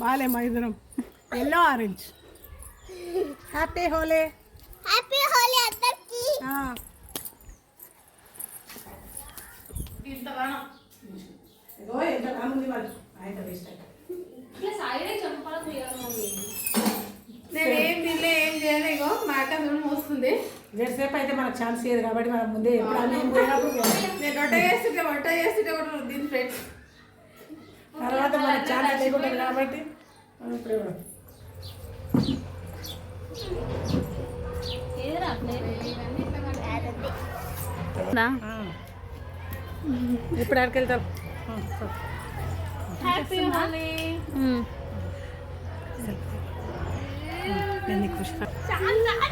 బాలే మైదనం yellow orange. Happy Holi happy Holi అందరికి. నేను ఏం తినలే ఏం చేయలే ఇగో మాట మోస్తుంది. సేపు అయితే మనకు ఛాన్స్ లేదు కాబట్టి మనం ముందే ఎప్పుడు అన్నీ పోయినప్పుడు పోయాలి. నేను వంట చేస్తుంటే వంట చేస్తుంటే కూడా దీని ఫ్రెండ్స్. తర్వాత మనకు ఛాన్స్ లేకుంటుంది కాబట్టి మనం ఇప్పుడే ఇప్పుడు ఎక్కడికి వెళ్తాం హ్యాపీ హోలీ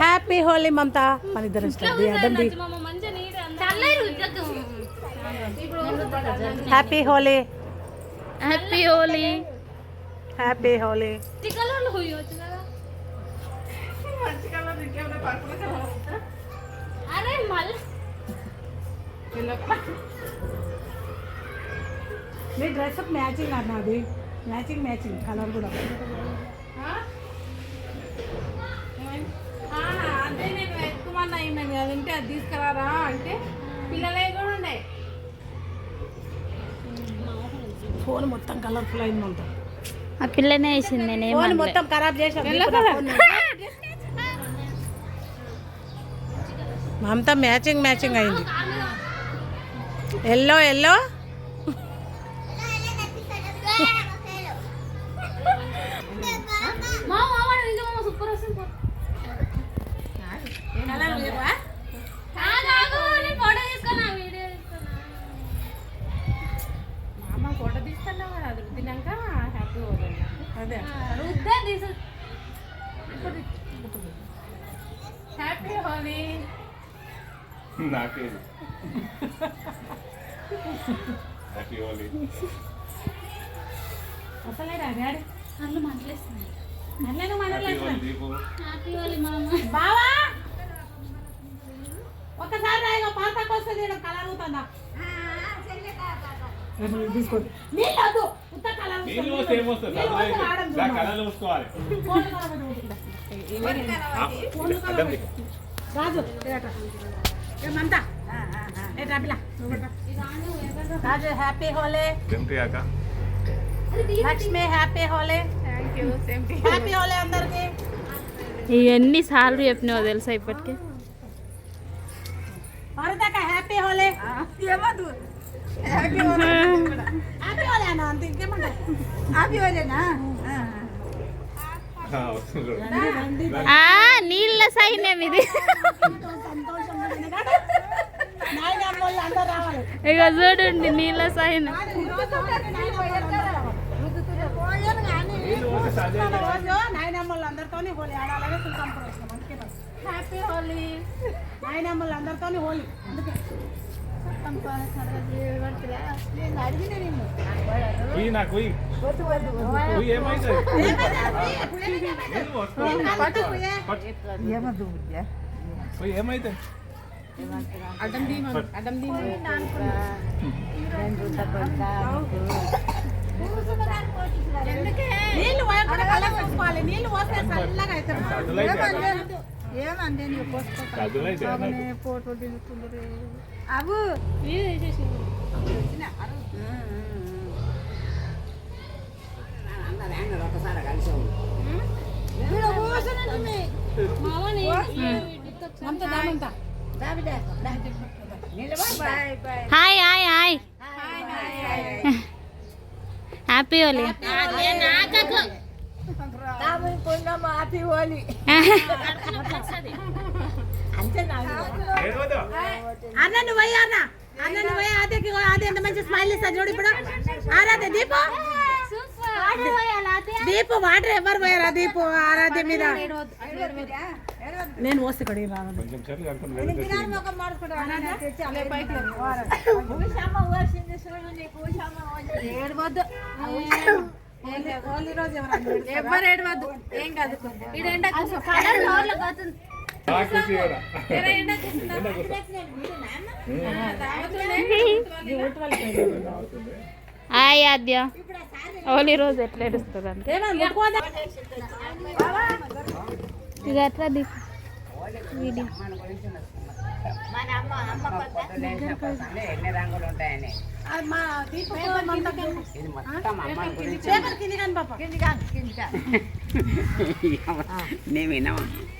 హ్యాపీ హోలీ మమతా. మన ఇద్దరు happy Holi happy Holi happy Holi అరే మళ్ళీ. మీ డ్రెస్ అప్ మ్యాచింగ్ అన్నది మ్యాచింగ్ మ్యాచింగ్ కలర్ కూడా. అదే నేను ఎక్కువన్నా అయినాను అది ఉంటే అది తీసుకురారా? అంటే పిల్లలే కూడా ఉన్నాయి. ఫోన్ మొత్తం కలర్ఫుల్ అయింది మమతా ఆ పిల్లనే వేసింది నేను ఫోన్ మొత్తం ఖరాబ్ చేసాం మమతా మ్యాచింగ్ మ్యాచింగ్ అయింది. Yellow yellow? నాకే హ్యాపీ హోలీ డాడీ మామ. బావా! ఒకసారి రాయిగా పాతకు వస్తుంది ఈడ కలర్ అవుతుందా తీసుకోండి నీళ్ళు వద్దు. ఉత్త కలర్. రాజు ఏమంతా ఏ రాపిలా రాజు హ్యాపీ హోలే ఏమిటి అక్క Lakshmi happy Holi thank you same happy Holi అందరికి ఇవన్నీ సార్లు చెప్పినావు తెలుసా ఇప్పటికే వరదక హ్యాపీ హోలే ఏమద్దు హ్యాపీ హోలే అన్న అంత ఇంకేమంటారు హ్యాపీ హోలేనా ఆ, వస్తుంది చూడు. ఆ నీళ్ళ సైన్యం ఇది. ఇక చూడండి నీళ్ళ సైన్యం. హ్యాపీ హోలీ నాయనమ్మలు అందరితోని హోలీ. అందుకే. నేను అడిగిన నిన్ను ఉయ్యి నాకు ఉయ్యి ఉయ్యి ఏమైతుంది నీళ్ళు పోసుకోవాలి. పట్టు పోయే. పట్టు. ఉయ్యి ఏమైతుంది అడ్డం దీమ అడ్డం దీమ ఎందుకే నీళ్ళు పోయకుండా కళ్ళ పెట్టుకోవాలి నీళ్ళు పోస్తే చల్లగా అవుతారు చదువులైతే ఏమండి చదువులైతే నాకు. అవు hi hi hi. Happy Holi. ఏడవద్దు. అన్న నువ్వు పోయి అన్న. అన్న నువ్వు పోయి అదే అదే ఎంత మంచి స్మైల్ ఇస్తా చూడు ఇప్పుడు. ఆరాధ దీపం. సూపర్ దీపు వాటర్ ఎవరు పోయారా దీపు ఆరాధ్య మీద? నేను రాను కనుక్కొని వెళ్ళి ఏడవద్దు. ఏం కాదు. ఈడ హాయ్ ఆద్య. హోలీ రోజు ఎట్లా ఏడుస్తుంది అంటే ఇక ఎట్లా వీడియో. ఎన్ని రంగులు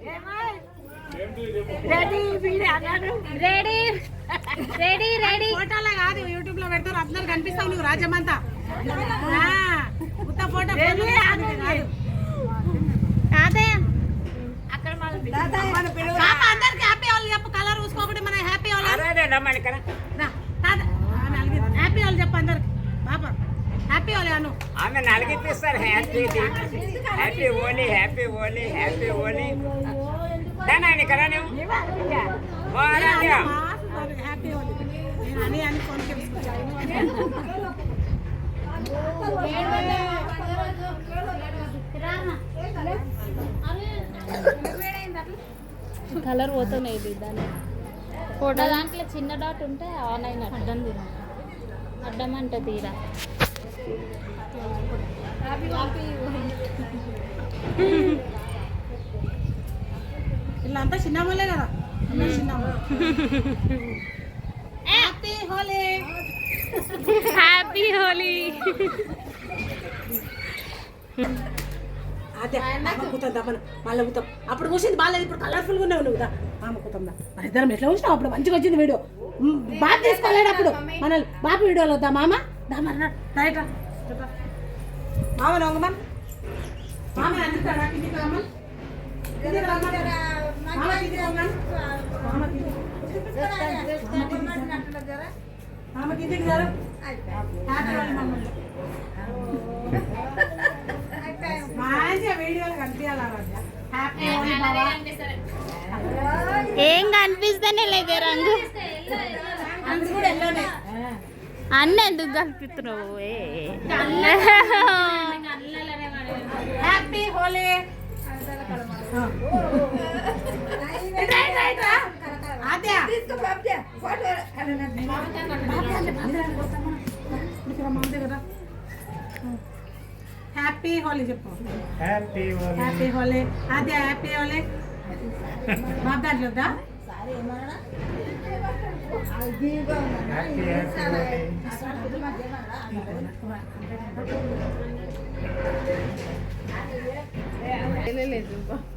రెడీ రెడీ ఫోటోలో కాదు యూట్యూబ్లో పెడతారు. అందరు కనిపిస్తావు నువ్వు రాజమంతా. ఆ, ఉత్త ఫోటో పాప అందరికి హ్యాపీ వాళ్ళు చెప్పు కలర్ చూసుకోకుండా మన హ్యాపీ వాళ్ళు హ్యాపీ వాళ్ళు చెప్పు అందరికి. పాప. హ్యాపీ వాళ్ళు అను. ఆమె నలిగిపిస్తారు happy happy Holi happy Holi happy Holi నువ్వు హ్యాపీ కలర్ పోతున్నాయి ఇది దాని. ఫోటో దాంట్లో చిన్న డాట్ ఉంటే ఆన్ అయినట్టు. అడ్డం తీరా. అడ్డం అంటే తీరా వీళ్ళంతా చిన్నమ్మలే కదా. హ్యాపీ హోలీ హ్యాపీ హోలీ అదే దమ్మన మళ్ళీ అమ్ముతాం అప్పుడు కూర్చుంది బాగాలేదు ఇప్పుడు కలర్ఫుల్గా ఉన్నావు నువ్వు అమ్ముకుతాం దా. మన ఇద్దరం ఎట్లా వచ్చినావు అప్పుడు మంచిగా వచ్చింది వీడియో. బాగా తీసుకోలేడు అప్పుడు. మన బాబు వీడియోలో వద్దా మామ? దా మరి రైట్. మామ నవ్వమన్ మామ మంచిగా వీడియోలు కనిపించాలి ఏం కనిపిస్తేనే లేదే రంగు. అది కూడా ఎల్లోనే అన్న ఎందుకు కల్పిస్తున్నావు ఏ. హ్యాపీ హోలీ హ్యాపీ హోలీ చెప్పు. హ్యాపీ ఓలీ. హ్యాపీ హోలీ అదే హ్యాపీ హోలీ బాబు దాంట్లో వద్దా హ్యాపీ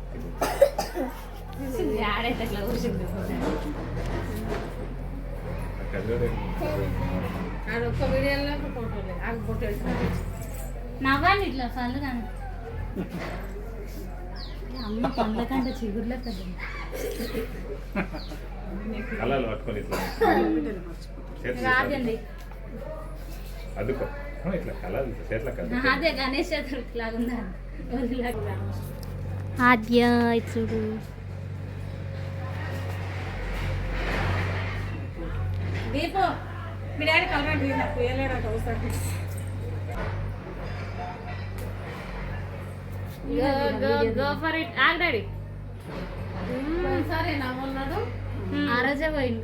నవ్వండి ఇట్లా పళ్ళు కానీ అమ్మ పండ్ల కంటే చిగుర్లే పెద్ద కళ్ళలు పట్టుకొని ఇట్లా రాదండి అదుకో ఇట్లా చేతుల అదే గణేష్ చతుర్థి లాగా ఉందా ఆద్య చూడు దీపు మీ డాడీ కలర్ నాకు ఒకసారి. సరే ఆ రోజే పోయిండు.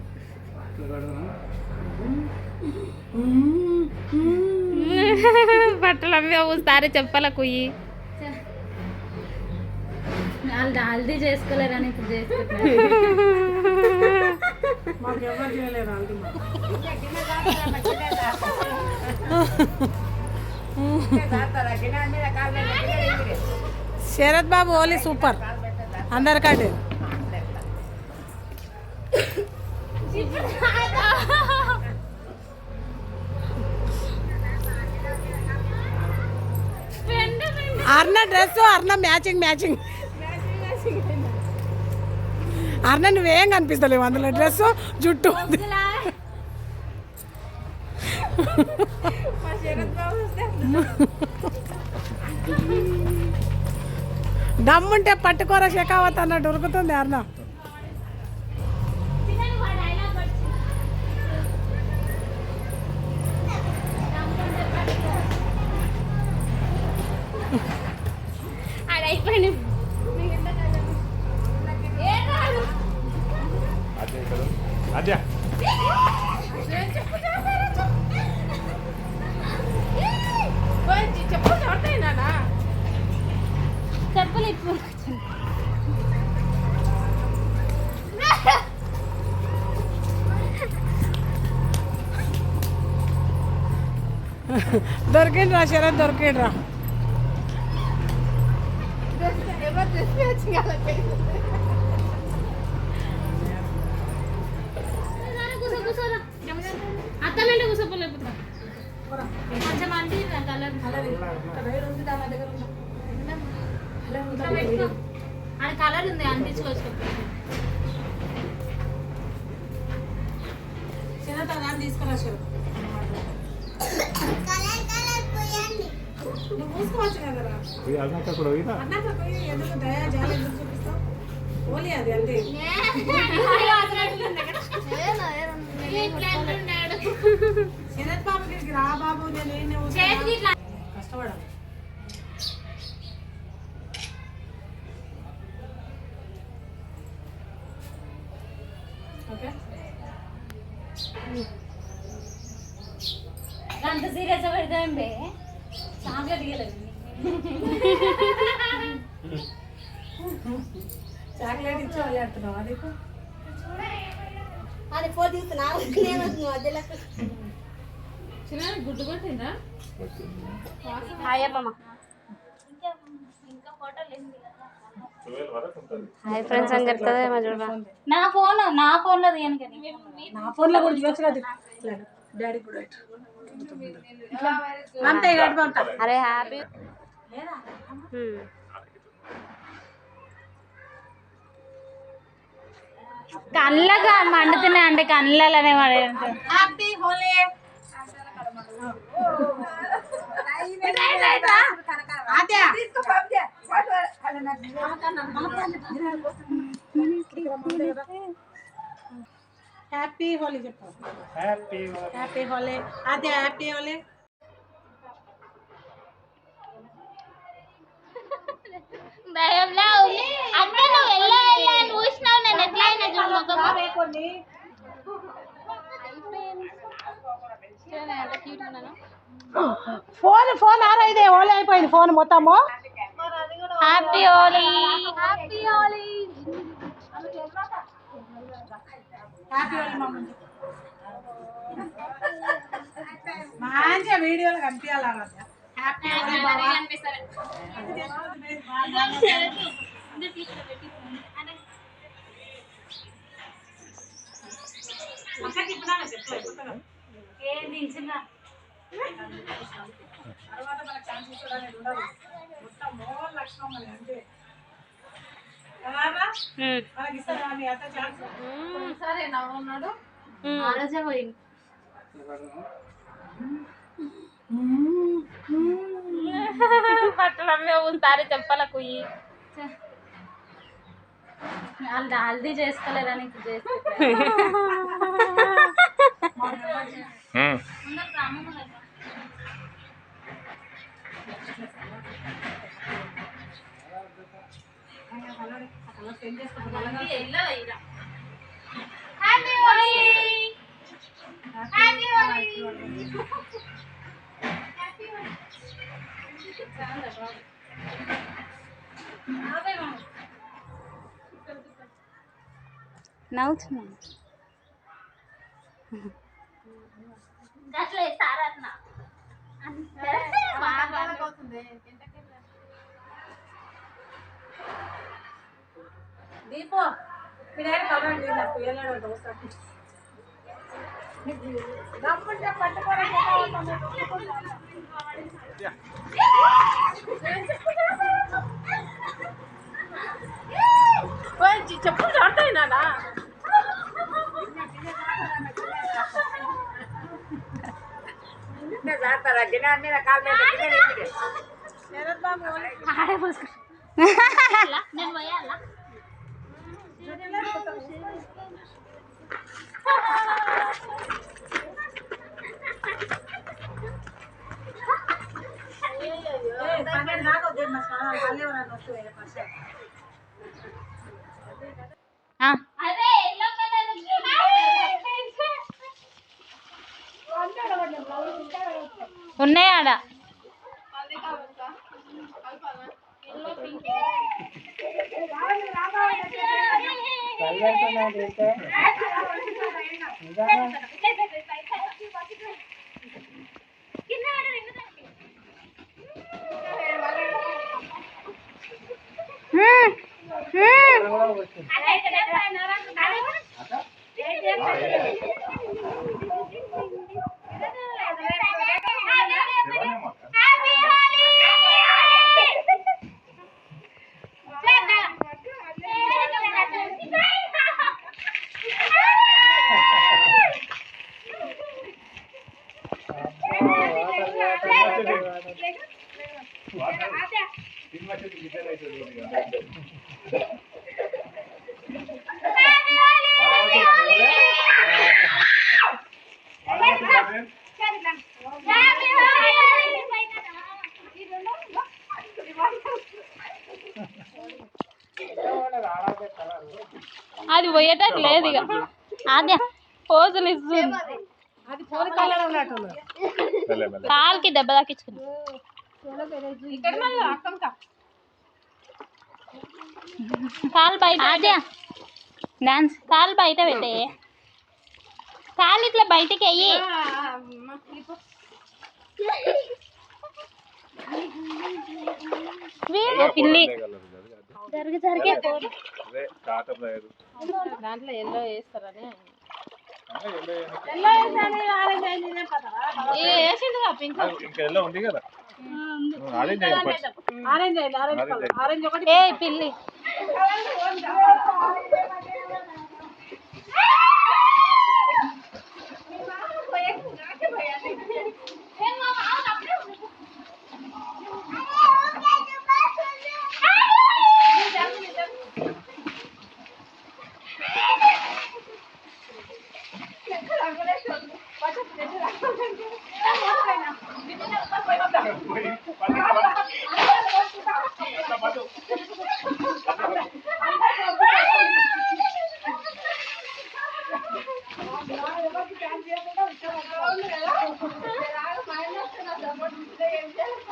బట్టలు అమ్మి ఒకసారి చెప్పాల కుయ్యి? వాళ్ళు హల్దీ చేసుకోలేరని ఇప్పుడు చేసుకుంటున్నారు మాకు ఎవరు చేయలేరు ఆల్రెడీ దాతారా గిన్నె మీద కాళ్ళు శరత్ బాబు ఓలీ సూపర్. అందరికంటే Arna dress Arna matching matching. Arna నువ్వేం కనిపిస్తలేవు అందులో? డ్రెస్ జుట్టు దమ్ముంటే పట్టుకోర షెకావత్ అన్నట్టు ఉరుకుతుంది అర్ణ దొరికిండ్రా రాశారని దొరికిండ్రా. ఎవరు డ్రెస్ మ్యాచింగ్ అలా చేస్తుంది కూసో కూసోరా కొంచెం అంటే కలర్ కలర్ ఉంది అంటించుకోవచ్చు అన్నాక పోయినా అన్నాక పోయి ఎందుకు దయా జాలి ఎందుకు చూపిస్తావు ఓలీ అది అంతే శరత్ బాబు దగ్గరికి రా బాబు నేను కష్టపడాలి హాయ్ అమ్మమ్మ ఇంకా ఫోటోలు ట్వెల్వ్ వరకు ఉంటుంది హాయ్ ఫ్రెండ్స్ అని చెప్తుందేమో చూడ నా ఫోన్ నా ఫోన్లో నా ఫోన్లో కూడా చూడొచ్చు కదా డాడీ కూడా. అంతే అరే హ్యాపీ. కళ్ళగా మండుతున్నాయి అంటే కళ్ళలోనే పడే హ్యాపీ హోలీ. హ్యాపీ హోలీ చెప్పు. Happy happy Holi Aadya happy Holi భయంలో అంటే నువ్వు వెళ్ళా వెళ్ళా అని చూసినావు నేను ఎట్లా అయినా చూడు ముఖం. ఫోన్ ఫోన్ ఆరైదే హోలీ అయిపోయింది ఫోన్ మొత్తము. Happy Holi happy Holi happy Holi mummy మంచిగా వీడియోలు కనిపించాలి హ్యాపీ అక్కడికి ఇప్పుడు చెప్పలేదు ఏం తర్వాత మనకు ఛాన్స్ ఉండదు మొత్తం లక్షణం అంతే మనకి ఛాన్స్ సరే నవ్వున్నాడు ఆ రోజే పోయింది పట్టడమే ఉంటారు చెప్పాల కుయ్యి వాళ్ళు హల్దీ చేసుకోలేదని చేస్తే హ్యాపీ హోలీ హ్యాపీ హోలీ నవ్వుతున్నా గట్ల సారన్న దీపో మీ డాడీ కలవండి నాకు వెళ్ళాడు దోశ దమ్ముంటే పట్టుకోవడం చెప్పులు చాడతాయి నానా నిన్నే చేస్తారా గిన్నె మీద కాలు మీద గిన్నె ఎక్కితే. శరత్ బాబు నేను పోయాలా పన్నెండు దాకా వద్దు మా స్నానాలు మళ్ళీ ఎవరైనా వస్తే వేరే పర్సన్ అదే ఎల్లో కలర్ ఉన్నాయి ఆడ సినిమా చూసి గిన్నెలు అవుతుంది ఇక. అది పోయేటట్టు లేదు ఇక అదే పోజులు ఇస్తుంది అది ఫోన్ కాలలో తాకించుకుంది కాలు బయట అదే డాన్స్. కాలు బయట పెట్టే. కాలు ఇట్లా బయటికి అయ్యి పిల్లి. జరిగి జరిగే దాంట్లో ఎల్లో వేస్తారని ఎల్లో? వేసిండుగా పింక్. ఇంకా ఎల్లో ఉంది కదా. ఆరెంజ్ ఆరెంజ్ ఆరెంజ్ ఒకటి ఏ పిల్లి Yeah.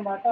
అనమాట